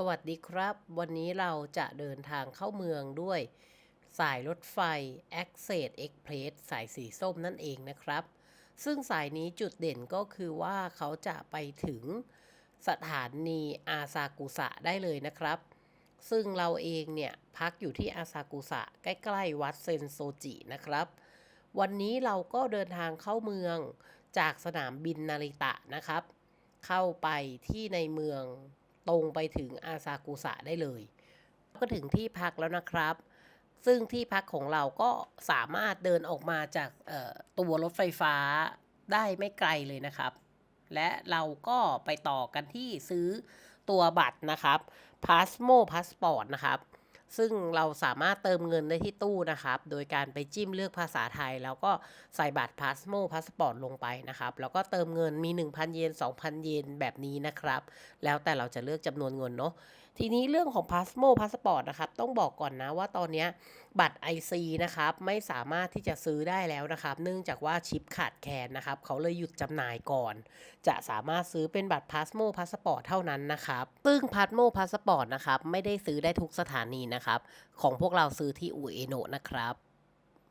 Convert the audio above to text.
สวัสดีครับ วันนี้เราจะเดินทางเข้าเมืองด้วย สายรถไฟ Access Express สายสีส้มนั่นเองนะครับ ซึ่งสายนี้จุดเด่นก็คือว่าเขาจะไปถึงสถานีอาซากุสะได้เลยนะครับ ซึ่งเราเองเนี่ย พักอยู่ที่อาซากุสะใกล้ๆวัดเซนโซจินะครับ วันนี้เราก็เดินทางเข้าเมืองจากสนามบินนาริตะนะครับ เข้าไปที่ในเมือง ตรงไปถึงอาซากุสะได้เลย ก็ถึงที่พักแล้วนะครับ ซึ่งที่พักของเราก็สามารถเดินออกมาจากตัวรถไฟฟ้าได้ไม่ไกลเลยนะครับ และเราก็ไปต่อกันที่ซื้อตัวบัตรนะครับพาสโมพาสปอร์ตนะครับ ซึ่งเราสามารถเติมเงินได้ที่ตู้นะครับ โดยการไปจิ้มเลือกภาษาไทย แล้วก็ใส่บัตรพาสโมพาสปอร์ตลงไปนะครับ แล้วก็เติมเงินมี 1,000 เยน 2,000 เยนแบบนี้นะครับ แล้วแต่เราจะเลือกจำนวนเงินเนาะ ทีนี้เรื่องของพาสโมพาสปอร์ตนะครับ ต้องบอกก่อนนะว่าตอนนี้บัตร IC นะครับ ไม่สามารถที่จะซื้อได้แล้วนะครับ เนื่องจากว่าชิปขาดแคลนนะครับ เขาเลยหยุดจำหน่ายก่อน จะสามารถซื้อเป็นบัตรพาสโมพาสปอร์ตเท่านั้นนะครับซึ่งพาสโมพาสปอร์ตนะครับ ไม่ได้ซื้อได้ทุกสถานีนะครับ ของพวกเราซื้อที่อูเอโนะนะครับ